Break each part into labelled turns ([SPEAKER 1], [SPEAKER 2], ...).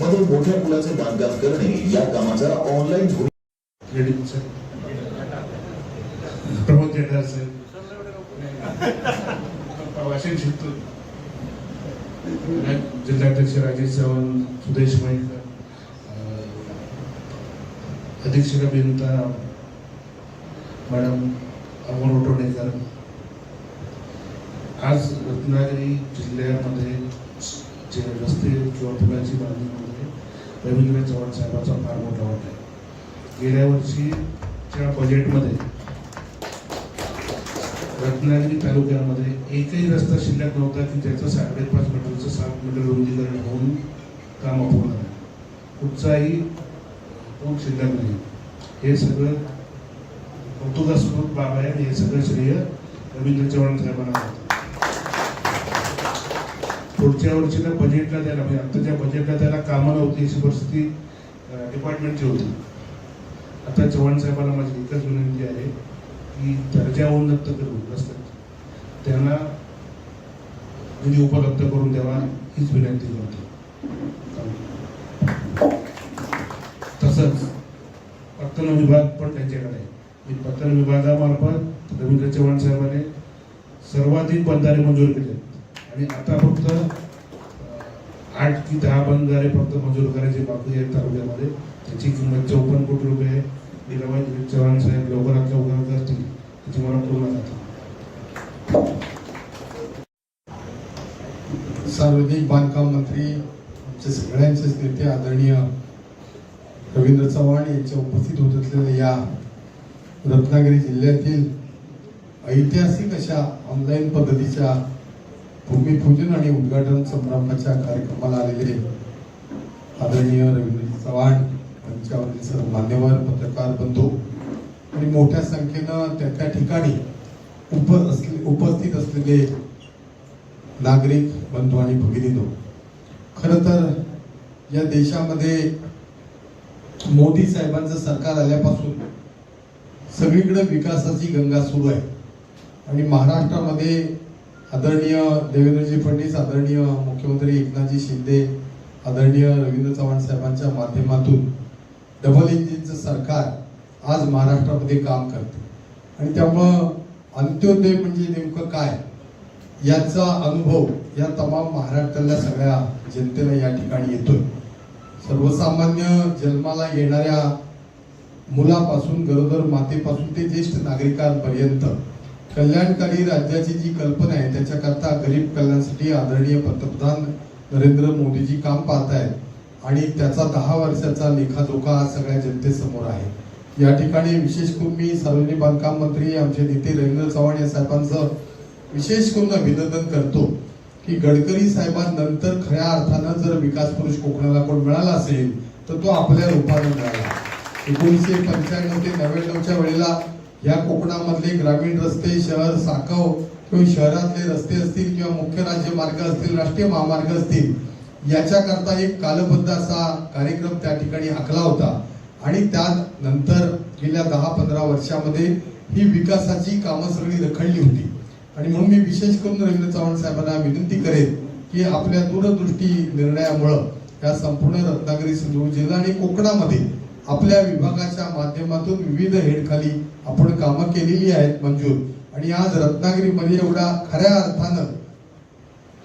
[SPEAKER 1] मधून मोठ्या पुलाचे बांधकाम करणे या कामाचा ऑनलाईन
[SPEAKER 2] क्रेडिटचं प्रमोद असेल वाशिम शिकतो. जिल्हाध्यक्ष राजेश चव्हाण सुदेश मयेकर अधीक्षक अभियंता मॅडम अमोल ओटोणेकर. आज रत्नागिरी जिल्ह्यामध्ये जे रस्ते किंवा पुलाची बांधणी रवींद्र चव्हाण साहेबाचा फार मोठा वाटा आहे गेल्या वर्षीच्या बजेटमध्ये रत्नागिरी तालुक्यामध्ये एकही रस्ता शिल्लक नव्हता की त्याचं साडेपाच मीटरचं सात मीटर रुंदीकरण होऊन काम अपूर्ण आहे कुठचाही पूल शिल्लक नाही. हे सगळं कौतुकास्पद बाब आहे आणि हे सगळं श्रेय रवींद्र चव्हाण साहेबांना पुढच्या वर्षीला बजेटला द्यायला म्हणजे आत्ताच्या बजेटला त्याला कामं नव्हती अशी परिस्थिती डिपार्टमेंटची होती. आता चव्हाण साहेबांना माझी एकच विनंती आहे की दर्जा उन्नत करून रस्त्यात त्यांना निधी उपलब्ध करून द्यावा हीच विनंती करतो. तसंच पत्तन विभाग पण त्यांच्याकडे आहे. मी पत्तन विभागामार्फत रवींद्र चव्हाण साहेबांनी सर्वाधिक बंधारे मंजूर केले आणि आता फक्त आठ की दहा बंधारे फक्त मंजूर करायचे बाकी आहेत तालुक्यामध्ये. त्याची किंमत चौपन्न कोटी रुपये आहे. मीराबाई चव्हाण साहेब लवकरात लवकर करतील त्याची मला पूर्ण खात्री.
[SPEAKER 3] सार्वजनिक बांधकाम मंत्री आमचे सगळ्यांचेच नेते आदरणीय रवींद्र चव्हाण यांच्या उपस्थित होत असलेल्या या रत्नागिरी जिल्ह्यातील ऐतिहासिक अशा ऑनलाईन पद्धतीच्या भूमिपूजन आणि उद्घाटन समारंभाच्या कार्यक्रमाला आलेले आदरणीय रवींद्र चव्हाण यांच्यावरील सर्व मान्यवर पत्रकार बंधू आणि मोठ्या संख्येनं त्या त्या ठिकाणी उप असले उपस्थित असलेले नागरिक बंधू आणि भगिनीनो खरं तर या देशामध्ये मोदी साहेबांचं सरकार आल्यापासून सगळीकडे विकासाची गंगा सुरू आहे. आणि महाराष्ट्रामध्ये आदरणीय देवेंद्रजी फडणवीस आदरणीय मुख्यमंत्री एकनाथजी शिंदे आदरणीय रवींद्र चव्हाण साहेबांच्या माध्यमातून डबल इंजिनचं सरकार आज महाराष्ट्रामध्ये काम करते. आणि त्यामुळं अंत्योदय म्हणजे नेमकं काय? याचा अनुभव या तमाम महाराष्ट्रातल्या सगळ्या जनतेला या ठिकाणी येतोय. सर्वसामान्य जन्माला येणाऱ्या मुलापासून गरोदर मातेपासून ते ज्येष्ठ नागरिकांपर्यंत कल्याणकारी राज्याची जी कल्पना आहे त्याच्याकरता गरीब कल्याणासाठी आदरणीय पंतप्रधान नरेंद्र मोदीजी काम पाहत आहेत आणि त्याचा दहा वर्षाचा लेखाजोखा आज सगळ्या जनतेसमोर आहे. या ठिकाणी विशेष करून मी सार्वजनिक बांधकाम मंत्री आमचे नेते रवींद्र चव्हाण या साहेबांचं विशेष करून अभिनंदन करतो की गडकरी साहेबांनंतर खऱ्या अर्थानं जर विकास पुरुष कोकणाला कोण मिळाला असेल तर तो आपल्या रूपाने मिळाला. एकोणीसशे पंच्याण्णव ते नव्याण्णवच्या वेळेला या कोकणामधले ग्रामीण रस्ते शहर साखव किंवा शहरातले रस्ते असतील किंवा मुख्य राज्य मार्ग असतील राष्ट्रीय महामार्ग असतील याच्याकरता एक कालबद्ध असा कार्यक्रम त्या ठिकाणी आखला होता. आणि त्यानंतर गेल्या दहा पंधरा वर्षामध्ये ही विकासाची कामं सगळी रखडली होती. आणि म्हणून मी विशेष करून रवींद्र चव्हाण साहेबांना विनंती करेन की आपल्या दूरदृष्टी निर्णयामुळं या संपूर्ण रत्नागिरी सिंधुदुर्ग जिल्हा आणि कोकणामध्ये आपल्या विभागाच्या माध्यमातून विविध हेडखाली आपण कामं केलेली आहेत मंजूर. आणि आज रत्नागिरीमध्ये एवढा खऱ्या अर्थानं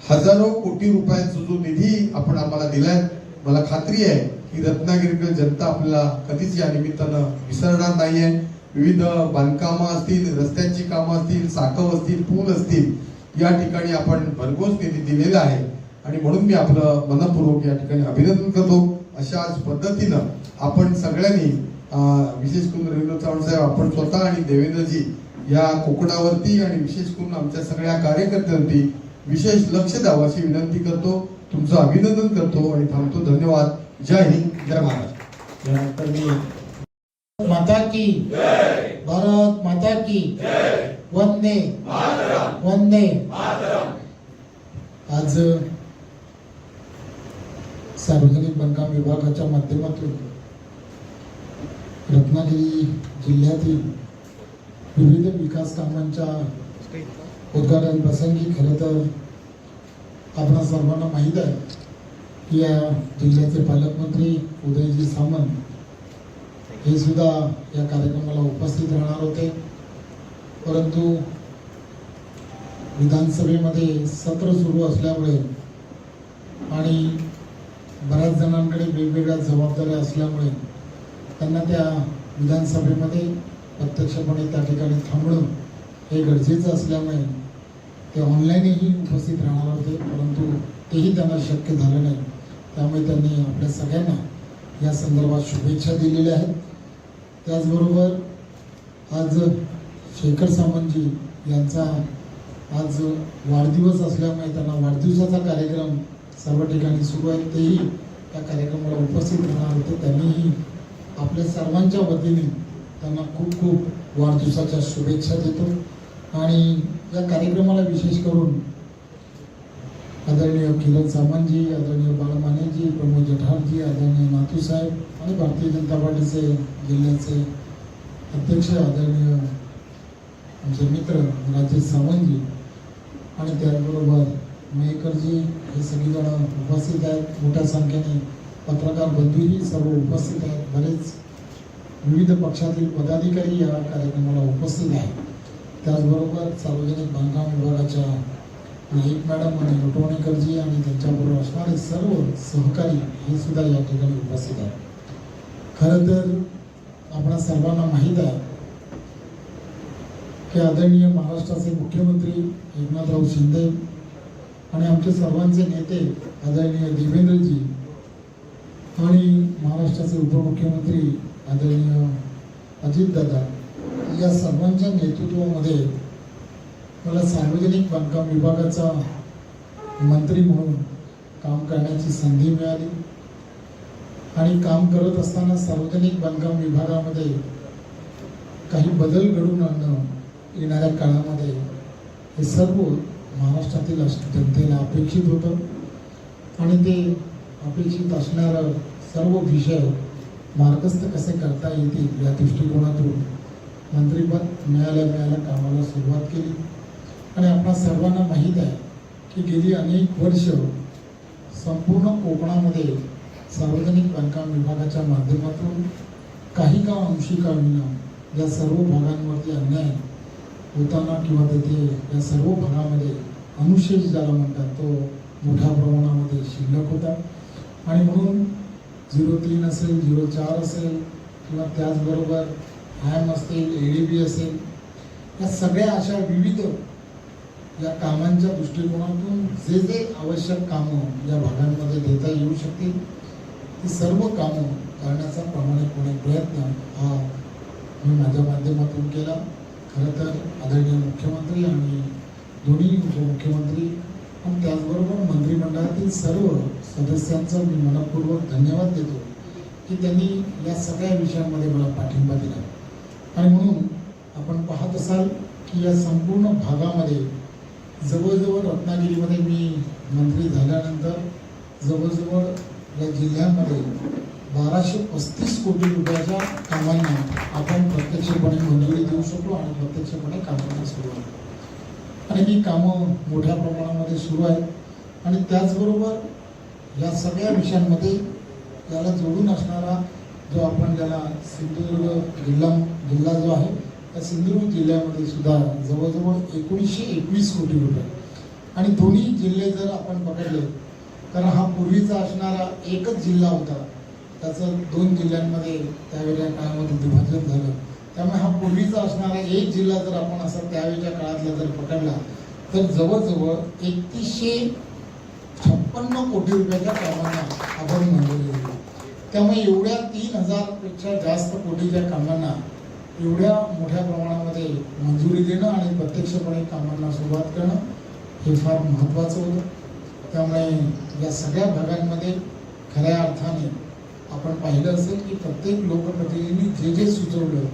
[SPEAKER 3] हजारो कोटी रुपयांचा जो निधी आपण आम्हाला दिलाय मला खात्री आहे की रत्नागिरीतील जनता आपल्याला कधीच या निमित्तानं विसरणार नाहीये. विविध बांधकामं असतील रस्त्यांची कामं असतील साखव असतील पूल असतील या ठिकाणी आपण भरघोस निधी दिलेला आहे. आणि म्हणून मी आपलं मनपूर्वक या ठिकाणी अभिनंदन करतो. अशाच पद्धतीनं आपण सगळ्यांनी विशेष करून रवींद्र चव्हाण साहेब आपण स्वतः आणि देवेंद्रजी या कोकणावरती आणि विशेष करून आमच्या सगळ्या कार्यकर्त्यांवरती विशेष लक्ष द्यावं अशी विनंती करतो. तुमचं अभिनंदन करतो आणि थांबतो. धन्यवाद. जय हिंद. जय महाराज.
[SPEAKER 4] यानंतर मी माता की भारत माता की वंदे वंदे आज सार्वजनिक बांधकाम विभागाच्या माध्यमातून रत्नागिरी जिल्ह्यातील विविध विकास कामांच्या उद्घाटन प्रसंगी खरं तर आपणा सर्वांना माहीत आहे की या जिल्ह्याचे पालकमंत्री उदयजी सामंत हे सुद्धा या कार्यक्रमाला उपस्थित राहणार होते. परंतु विधानसभेमध्ये सत्र सुरू असल्यामुळे आणि बऱ्याच जणांकडे वेगवेगळ्या जबाबदाऱ्या असल्यामुळे त्यांना त्या विधानसभेमध्ये प्रत्यक्षपणे त्या ठिकाणी थांबणं हे गरजेचं असल्यामुळे ते ऑनलाईनही उपस्थित राहणार होते परंतु तेही त्यांना शक्य झालं नाही. त्यामुळे त्यांनी आपल्या सगळ्यांना या संदर्भात शुभेच्छा दिलेल्या आहेत. त्याचबरोबर आज शेखर सामंतजी यांचा आज वाढदिवस असल्यामुळे त्यांना वाढदिवसाचा कार्यक्रम सर्व ठिकाणी सुरू आहेत तेही त्या कार्यक्रमाला उपस्थित राहणार होते. त्यांनीही आपल्या सर्वांच्या वतीने त्यांना खूप खूप वाढदिवसाच्या शुभेच्छा देतो. आणि या कार्यक्रमाला विशेष करून आदरणीय किरण सामंतजी आदरणीय बाळमानेजी प्रमोद जठारजी आदरणीय नातूसाहेब आणि भारतीय जनता पार्टीचे जिल्ह्याचे अध्यक्ष आदरणीय आमचे मित्र राजेश सावंतजी आणि त्याचबरोबर मेकरजी हे सगळीजण उपस्थित आहेत. मोठ्या संख्येने पत्रकार बंधूही सर्व उपस्थित आहेत. बरेच विविध पक्षातील पदाधिकारी या कार्यक्रमाला उपस्थित आहेत. त्याचबरोबर सार्वजनिक बांधकाम विभागाच्या नाईक मॅडम आणि रोटवणेकरजी आणि त्यांच्याबरोबर असणारे सर्व सहकारी हे सुद्धा या ठिकाणी उपस्थित आहेत. खरं तर आपणा सर्वांना माहीत आहे की आदरणीय महाराष्ट्राचे मुख्यमंत्री एकनाथराव शिंदे आणि आमचे सर्वांचे नेते आदरणीय देवेंद्रजी आणि महाराष्ट्राचे उपमुख्यमंत्री आदरणीय अजितदादा या सर्वांच्या नेतृत्वामध्ये मला सार्वजनिक बांधकाम विभागाचा मंत्री म्हणून काम करण्याची संधी मिळाली. आणि काम करत असताना सार्वजनिक बांधकाम विभागामध्ये काही बदल घडून आणणं येणाऱ्या काळामध्ये हे सर्व महाराष्ट्रातील जनतेला अपेक्षित होतं. आणि ते अपेक्षित असणारं सर्व विषय मार्गस्थ कसे करता येतील या दृष्टिकोनातून मंत्रिपद मिळाल्या मिळाल्या कामाला सुरुवात केली. आणि आपणा सर्वांना माहीत आहे की गेली अनेक वर्ष संपूर्ण कोकणामध्ये सार्वजनिक बांधकाम विभागाच्या माध्यमातून काही का अंशी का होईना या सर्व भागांवरती अन्याय होताना किंवा तिथे या सर्व भागामध्ये अनुशेष ज्याला म्हणतात तो मोठ्या प्रमाणामध्ये शिल्लक होता. आणि म्हणून झिरो तीन असेल झिरो चार असेल किंवा त्याचबरोबर आयम असतील ए डी बी असेल या सगळ्या अशा विविध या कामांच्या दृष्टिकोनातून जे जे आवश्यक कामं या भागांमध्ये देता येऊ शकतील ती सर्व कामं करण्याचा प्रामाणिकपणे प्रयत्न हा मी माझ्या माध्यमातून केला. खरं तर आदरणीय मुख्यमंत्री आणि दोन्ही उपमुख्यमंत्री आणि त्याचबरोबर मंत्रिमंडळातील सर्व सदस्यांचा मी मनपूर्वक धन्यवाद देतो की त्यांनी या सगळ्या विषयांमध्ये मला पाठिंबा दिला. आणि म्हणून आपण पाहत असाल की या संपूर्ण भागामध्ये जवळजवळ रत्नागिरीमध्ये मी मंत्री झाल्यानंतर जवळजवळ या जिल्ह्यामध्ये बाराशे पस्तीस कोटी रुपयाच्या कामांना आपण प्रत्यक्षपणे मंजुरी देऊ शकलो आणि प्रत्यक्षपणे कामांना सुरुवात आणि ही कामं मोठ्या प्रमाणामध्ये सुरू आहेत. आणि त्याचबरोबर या सगळ्या विषयांमध्ये याला जोडून असणारा जो आपण ज्याला सिंधुदुर्ग जिल्हा जिल्हा जो आहे त्या सिंधुदुर्ग जिल्ह्यामध्ये सुद्धा जवळजवळ एकोणीसशे एकवीस कोटी रुपये. आणि दोन्ही जिल्हे जर आपण पकडले तर हा पूर्वीचा असणारा एकच जिल्हा होता त्याचं दोन जिल्ह्यांमध्ये त्यावेळेच्या काळामध्ये विभाजन झालं. त्यामुळे हा पूर्वीचा असणारा एक जिल्हा जर आपण असा त्यावेळेच्या काळातला जर पकडला तर जवळजवळ एकतीसशे छप्पन्न कोटी रुपयाच्या कामांना आपण मंजुरी दिली त्यामुळे एवढ्या तीन हजारपेक्षा जास्त कोटीच्या कामांना एवढ्या मोठ्या प्रमाणामध्ये मंजुरी देणं आणि प्रत्यक्षपणे कामांना सुरुवात करणं हे फार महत्त्वाचं होतं. त्यामुळे या सगळ्या भागांमध्ये खऱ्या अर्थाने आपण पाहिलं असेल की प्रत्येक लोकप्रतिनिधींनी जे जे सुचवलं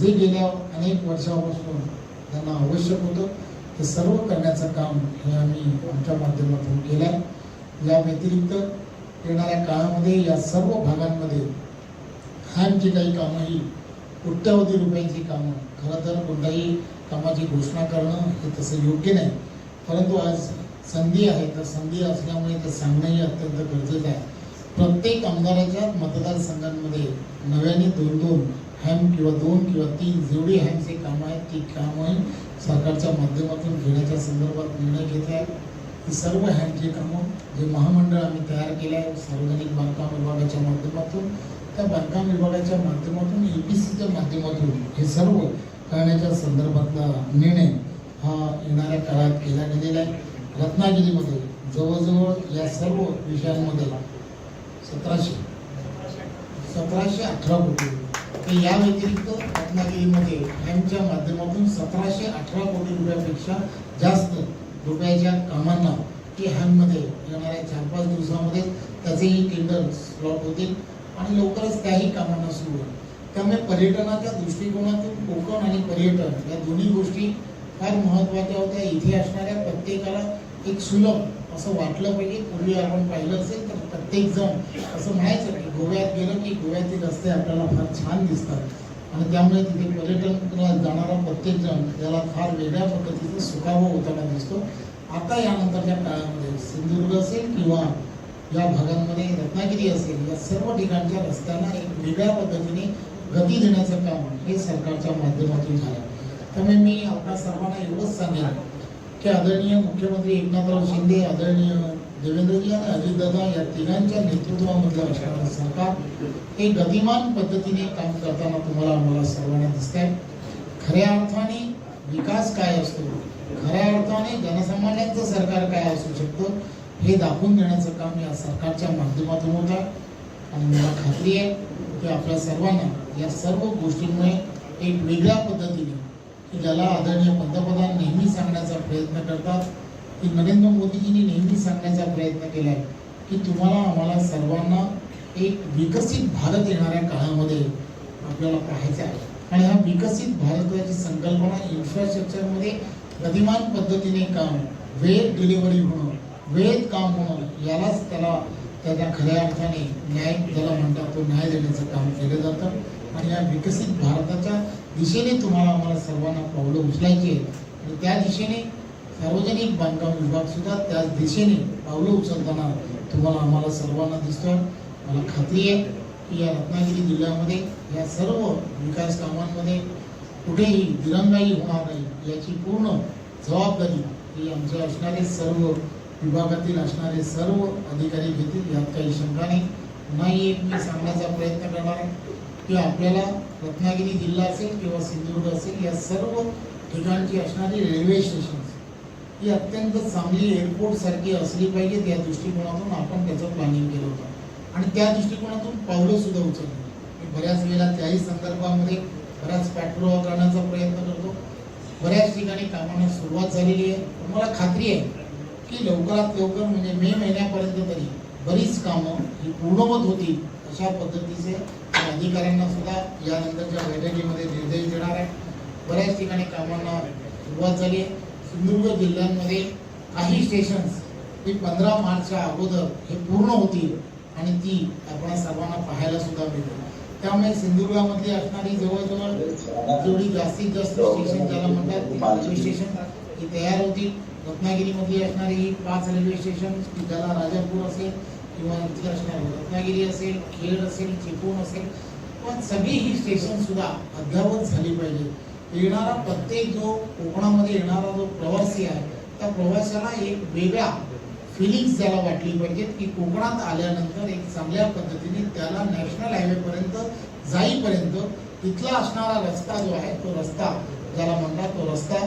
[SPEAKER 4] जे गेल्या अनेक वर्षापासून त्यांना आवश्यक होतं ते सर्व करण्याचं काम हे आम्ही आमच्या माध्यमातून केलं आहे या व्यतिरिक्त येणाऱ्या काळामध्ये या सर्व भागांमध्ये खानची काही कामं ही कोट्यावधी रुपयांची कामं खरं तर कोणत्याही कामाची घोषणा करणं हे तसं योग्य नाही. परंतु आज संधी आहे तर संधी असल्यामुळे ते सांगणंही अत्यंत गरजेचं आहे. प्रत्येक आमदाराच्या मतदारसंघांमध्ये नव्याने दोन दोन हॅम किंवा दोन किंवा तीन जेवढी हॅमचे कामं आहेत ती कामं सरकारच्या माध्यमातून घेण्याच्या संदर्भात निर्णय घेत आहे ही सर्व हॅमची कामं जे महामंडळ आम्ही तयार केलं आहे सार्वजनिक बांधकाम विभागाच्या माध्यमातून त्या बांधकाम विभागाच्या माध्यमातून ए पी सीच्या माध्यमातून हे सर्व करण्याच्या संदर्भातला निर्णय हा येणाऱ्या काळात केला गेलेला आहे. रत्नागिरीमध्ये जवळजवळ या सर्व विषयांमध्ये सतराशे. सतराशे अठरा कोटी. तर या व्यतिरिक्त रत्नागिरीमध्ये हॅमच्या माध्यमातून सतराशे अठरा कोटी रुपयापेक्षा जास्त रुपयाच्या कामांना की हॅममध्ये येणाऱ्या चार पाच दिवसामध्ये त्याचेही टेंडर स्लॉट होतील आणि लवकरच त्याही कामांना सुरू होईल. त्यामुळे पर्यटनाच्या दृष्टिकोनातून कोकण आणि पर्यटन या दोन्ही गोष्टी फार महत्त्वाच्या होत्या. इथे असणाऱ्या प्रत्येकाला एक सुलभ असं वाटलं पाहिजे. पूर्वी आपण पाहिलं असेल तर प्रत्येक जण असं म्हणायचं की गोव्यात गेलं की गोव्यातील रस्ते आपल्याला फार छान दिसतात. आणि त्यामुळे तिथे पर्यटनाला जाणारा प्रत्येक जण त्याला फार वेगळ्या पद्धतीचं सुखावं होताना दिसतो. आता यानंतरच्या काळामध्ये सिंधुदुर्ग असेल किंवा या भागांमध्ये रत्नागिरी असेल या सर्व ठिकाणच्या रस्त्यांना एक वेगळ्या पद्धतीने गती देण्याचं काम हे सरकारच्या माध्यमातून झालं. त्यामुळे मी आपल्या सर्वांना एवढंच सांगेन की आदरणीय मुख्यमंत्री एकनाथराव शिंदे आदरणीय देवेंद्रजी आणि अजितदादा या तिघांच्या नेतृत्वामधलं असणारं सरकार. हे गतिमान पद्धतीने काम करताना तुम्हाला आम्हाला सर्वांना दिसत आहे खऱ्या अर्थाने विकास काय असतो? खऱ्या अर्थाने जनसामान्यांचं सरकार काय असू शकतं? हे दाखवून देण्याचं काम या सरकारच्या माध्यमातून होत आहे. आणि मला खात्री आहे की आपल्या सर्वांना या सर्व गोष्टींमुळे एक वेगळ्या पद्धतीने की ज्याला आदरणीय पंतप्रधान नेहमी सांगण्याचा प्रयत्न करतात की नरेंद्र मोदीजींनी नेहमी सांगण्याचा प्रयत्न केला आहे की तुम्हाला आम्हाला सर्वांना एक विकसित भारत येणाऱ्या काळामध्ये आपल्याला पाहायचा आहे. आणि हा विकसित भारताची संकल्पना इन्फ्रास्ट्रक्चरमध्ये गतिमान पद्धतीने काम वेळ डिलिव्हरी होणं वेळेत काम होणं यालाच त्याला त्याच्या खऱ्या अर्थाने न्याय ज्याला म्हणतात तो न्याय देण्याचं काम केलं जातं. आणि या विकसित भारताच्या दिशेने तुम्हाला आम्हाला सर्वांना पावलं उचलायची आहेत. आणि त्या दिशेने सार्वजनिक बांधकाम विभाग सुद्धा त्याच दिशेने पावलं उचलताना तुम्हाला आम्हाला सर्वांना दिसतोय. मला खात्री आहे की या रत्नागिरी जिल्ह्यामध्ये या सर्व विकास कामांमध्ये कुठेही दिरंगाई होणार नाही याची पूर्ण जबाबदारी ही आमचे असणारे सर्व विभागातील असणारे सर्व अधिकारी घेतील यात काही शंका नाही. नाही एक मी सांगण्याचा प्रयत्न करणार आहे. की आपल्याला रत्नागिरी जिल्हा असेल किंवा सिंधुदुर्ग असेल या सर्व ठिकाणची असणारी रेल्वे स्टेशन्स ही अत्यंत चांगली एअरपोर्ट सारखी असली पाहिजेत या दृष्टिकोनातून आपण त्याचं प्लॅनिंग केलं होतं. आणि त्या दृष्टिकोनातून पावलं सुद्धा उचलली. मी बऱ्याच वेळेला त्याही संदर्भामध्ये बराच पाठपुरावा करण्याचा प्रयत्न करतो. बऱ्याच ठिकाणी कामांना सुरुवात झालेली आहे. पण मला खात्री आहे की लवकरात लवकर म्हणजे मे महिन्यापर्यंत तरी बरीच कामं ही पूर्णवत होतील अशा पद्धतीचे अधिकाऱ्यांना सुद्धा यानंतरच्या बैठकीमध्ये निर्देश देणार आहे. बऱ्याच ठिकाणी कामांना सुरुवात झाली आहे. सिंधुदुर्ग जिल्ह्यांमध्ये काही स्टेशन्स ही पंधरा मार्चच्या अगोदर हे पूर्ण होतील आणि ती आपण सर्वांना पाहायला सुद्धा मिळतील. त्यामुळे सिंधुदुर्गामधली असणारी जवळजवळ जेवढी जास्तीत जास्त स्टेशन ज्याला म्हणतात ती रेल्वे स्टेशन ही तयार होतील. रत्नागिरीमधली असणारी ही पाच रेल्वे स्टेशन ज्याला राजापूर असेल किंवा इथली असणारी रत्नागिरी असेल खेड असेल चिपळूण असेल पण सगळी ही स्टेशन सुद्धा अद्यावत झाली पाहिजे. येणारा प्रत्येक जो कोकणामध्ये येणारा जो प्रवासी आहे त्या प्रवाशाला एक वेगळ्या फिलिंग्स त्याला वाटली पाहिजेत की कोकणात आल्यानंतर एक चांगल्या पद्धतीने त्याला नॅशनल हायवेपर्यंत जाईपर्यंत तिथला असणारा रस्ता जो आहे तो रस्ता ज्याला म्हणतात तो रस्ता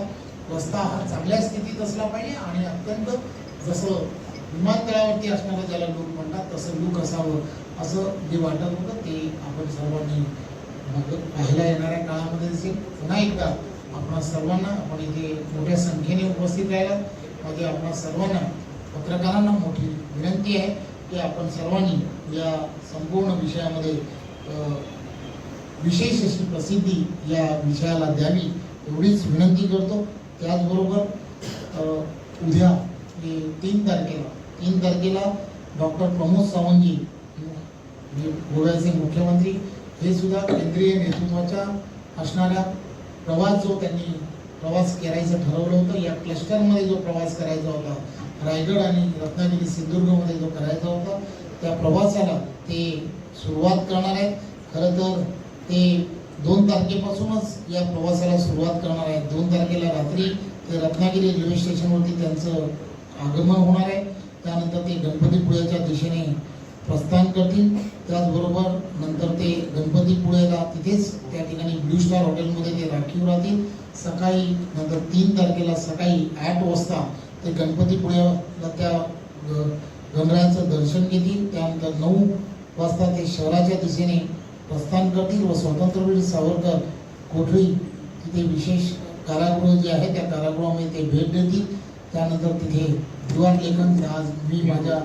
[SPEAKER 4] रस्ता हा चांगल्या स्थितीत असला पाहिजे आणि अत्यंत जसं विमानतळावरती असणारा ज्याला लूक म्हणतात तसं लूक असावं असं जे वाटत होतं ते आपण सर्वांनी मग पाहायला येणाऱ्या काळामध्ये दिसेल. पुन्हा एकदा आपण सर्वांना आपण इथे मोठ्या संख्येने उपस्थित राहिला. माझी आपण सर्वांना पत्रकारांना मोठी विनंती आहे की आपण सर्वांनी या संपूर्ण विषयामध्ये विशेष अशी प्रसिद्धी या विषयाला द्यावी एवढीच विनंती करतो. त्याचबरोबर उद्या तीन तारखेला तीन तारखेला डॉक्टर प्रमोद सावंतजी गोव्याचे मुख्यमंत्री हे सुद्धा केंद्रीय नेतृत्वाच्या असणाऱ्या प्रवास जो त्यांनी प्रवास करायचं ठरवलं होतं या क्लस्टरमध्ये जो प्रवास करायचा होता रायगड आणि रत्नागिरी सिंधुदुर्गमध्ये जो करायचा होता त्या प्रवासाला ते सुरुवात करणार आहेत. खरं तर ते दोन तारखेपासूनच या प्रवासाला सुरुवात करणार आहेत. दोन तारखेला रात्री ते रत्नागिरी रेल्वे स्टेशनवरती त्यांचं आगमन होणार आहे. त्यानंतर ते गणपतीपुळ्याच्या दिशेने प्रस्थान करतील. त्याचबरोबर नंतर ते गणपतीपुळेला तिथेच त्या ठिकाणी ब्लू स्टार हॉटेलमध्ये ते राखीव राहतील. सकाळी नंतर तीन तारखेला सकाळी आठ वाजता ते गणपतीपुळ्याला त्या ग- गणरायाचं दर्शन घेतील. त्यानंतर नऊ वाजता ते शहराच्या दिशेने प्रस्थान करतील व स्वातंत्र्यवीर सावरकर कोठरी तिथे विशेष कारागृह जे आहे त्या कारागृहामध्ये ते भेट देतील. त्यानंतर तिथे दिवार लेखन आज मी माझ्या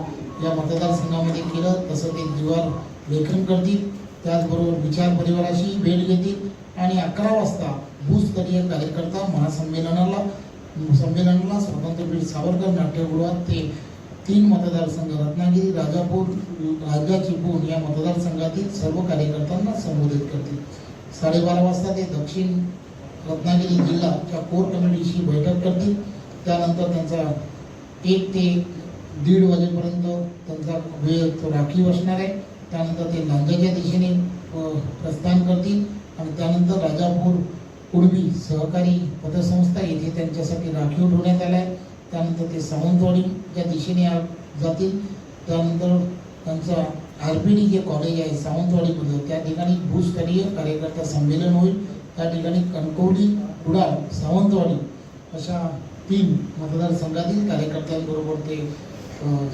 [SPEAKER 4] या मतदारसंघामध्ये केलं तसं ते दिवार लेखन करतील. त्याचबरोबर विचार परिवाराशी भेट घेतील. आणि अकरा वाजता भूस्तरीय कार्यकर्ता महासंमेलनाला संमेलनाला स्वातंत्र्यवीर सावरकर नाट्यगृहात ते तीन मतदारसंघ रत्नागिरी राजापूर राजा चिपळूण या मतदारसंघातील सर्व कार्यकर्त्यांना संबोधित करतील. साडेबारा वाजता ते दक्षिण रत्नागिरी जिल्हाच्या कोर कमिटीशी बैठक करतील. त्यानंतर त्यांचा एक ते दीड वाजेपर्यंत त्यांचा वेळ तो राखीव असणार आहे. त्यानंतर ते लांजाच्या दिशेने प्रस्थान करतील. आणि त्यानंतर राजापूर कुडबी सहकारी पतसंस्था येथे त्यांच्यासाठी राखीव ठेवण्यात आला आहे. त्यानंतर ते सावंतवाडीच्या दिशेने जातील. त्यानंतर त्यांचं R P D J college आहे सावंतवाडीमध्ये त्या ठिकाणी भूस्तरीय कार्यकर्ता संमेलन होईल. त्या ठिकाणी कणकवली कुडाळ सावंतवाडी अशा तीन मतदारसंघातील कार्यकर्त्यांबरोबर ते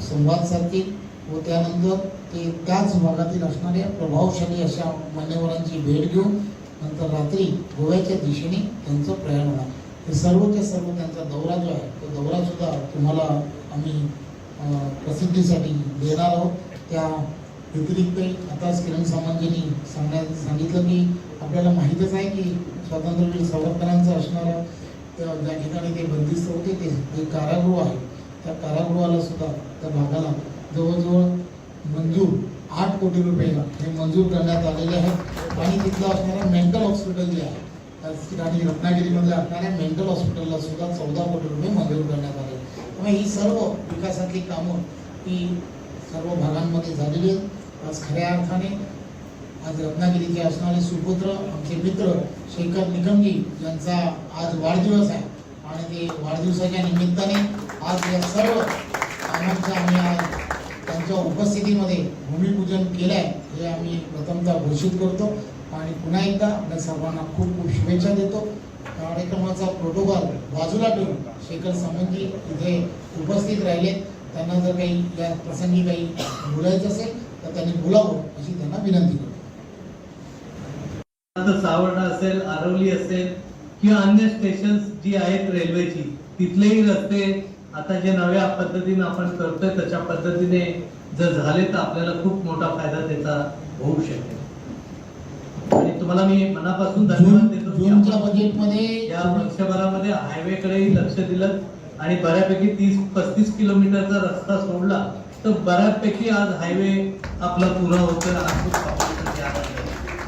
[SPEAKER 4] संवाद साधतील व त्यानंतर ते त्याच भागातील असणाऱ्या प्रभावशाली अशा मान्यवरांची भेट घेऊन नंतर रात्री गोव्याच्या दिशेने त्यांचं प्रयाण होणार. हे सर्वच्या सर्व त्यांचा दौरा जो आहे तो दौरासुद्धा तुम्हाला आम्ही प्रसिद्धीसाठी देणार आहोत. त्या व्यतिरिक्त आताच किरण सामंतजींनी सांगण्या सांगितलं की आपल्याला माहीतच आहे की स्वातंत्र्यवीर सावरकरांचं असणारं त्या ज्या ठिकाणी ते बंदिस्त होते ते जे कारागृह आहे. त्या कारागृहाला सुद्धा त्या भागाला जवळजवळ मंजूर आठ कोटी रुपये हे मंजूर करण्यात आलेले आहेत. आणि तिथलं असणारं मेंटल हॉस्पिटल जे आहे त्या ठिकाणी रत्नागिरीमध्ये असणाऱ्या मेंटल हॉस्पिटलला सुद्धा चौदा कोटी रुपये मंजूर करण्यात आले. त्यामुळे ही सर्व विकासातली कामं ही सर्व भागांमध्ये झालेली आहेत. आज खऱ्या अर्थाने आज रत्नागिरीचे असणारे सुपुत्र आमचे मित्र शेखर निकमजी यांचा आज वाढदिवस आहे. आणि ते वाढदिवसाच्या निमित्ताने आज या सर्व कामांचं आम्ही आज त्यांच्या उपस्थितीमध्ये भूमिपूजन केलं आहे हे आम्ही प्रथमतः घोषित करतो. आणि पुन्हा एकदा आपल्या सर्वांना खूप खूप शुभेच्छा देतो. कार्यक्रमाचा प्रोटोकॉल बाजूला ठेवून शेखर सामंतजी इथे उपस्थित राहिले. त्यांना जर काही या प्रसंगी काही बोलायचं असेल तर त्यांनी बोलावं अशी त्यांना विनंती करतो.
[SPEAKER 5] आता सावर्डा असेल आरवली असेल किंवा अन्य स्टेशन जी आहेत रेल्वेची तिथलेही रस्ते आता जे नव्या पद्धतीने आपण करतोय तशा पद्धतीने जर झाले तर आपल्याला खूप मोठा फायदा त्याचा होऊ शकेल. आणि तुम्हाला मी मनापासून धन्यवाद देतो
[SPEAKER 4] बजेटमध्ये
[SPEAKER 5] या वर्षभरामध्ये हायवेकडेही लक्ष दिलं आणि बऱ्यापैकी तीस पस्तीस किलोमीटरचा रस्ता सोडला तर बऱ्यापैकी आज हायवे आपला पुरा होतोय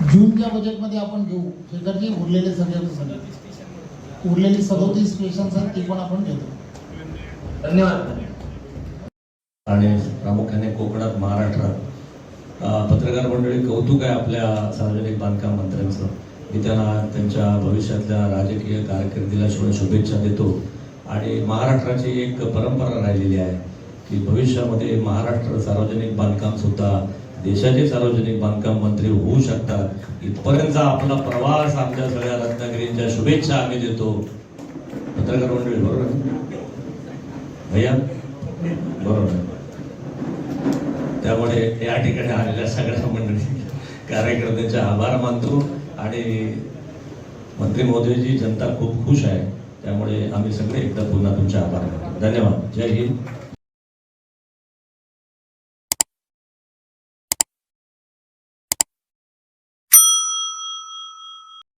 [SPEAKER 4] जूनच्या बजेटमध्ये आपण घेऊ. शेखरजी उरलेले सगळे सगळे. उरलेली सदोतीस स्टेशन्स आहेत ती पण आपण घेतो.
[SPEAKER 5] धन्यवाद.
[SPEAKER 6] आणि प्रामुख्याने कोकणात महाराष्ट्रात पत्रकार मंडळी कौतुक आहे आपल्या सार्वजनिक बांधकाम मंत्र्यांचं. मी त्यांना त्यांच्या भविष्यातल्या राजकीय कारकिर्दीला शुभ शुभेच्छा देतो. आणि महाराष्ट्राची एक परंपरा राहिलेली आहे की भविष्यामध्ये महाराष्ट्र सार्वजनिक बांधकाम सुद्धा देशाचे सार्वजनिक बांधकाम मंत्री होऊ शकतात. इथपर्यंतचा आपला प्रवास आमच्या सगळ्या रत्नागिरींच्या शुभेच्छा आम्ही देतो. पत्रकार मंडळी बरोबर? भैया बरोबर. त्यामुळे या ठिकाणी आलेल्या सगळ्या मंडळी कार्यकर्त्यांचे आभार मानतो. आणि मंत्री मोदीजी जनता खूप खुश आहे. त्यामुळे आम्ही सगळे एकदा पुन्हा तुमचे आभार मानतो. धन्यवाद. जय हिंद.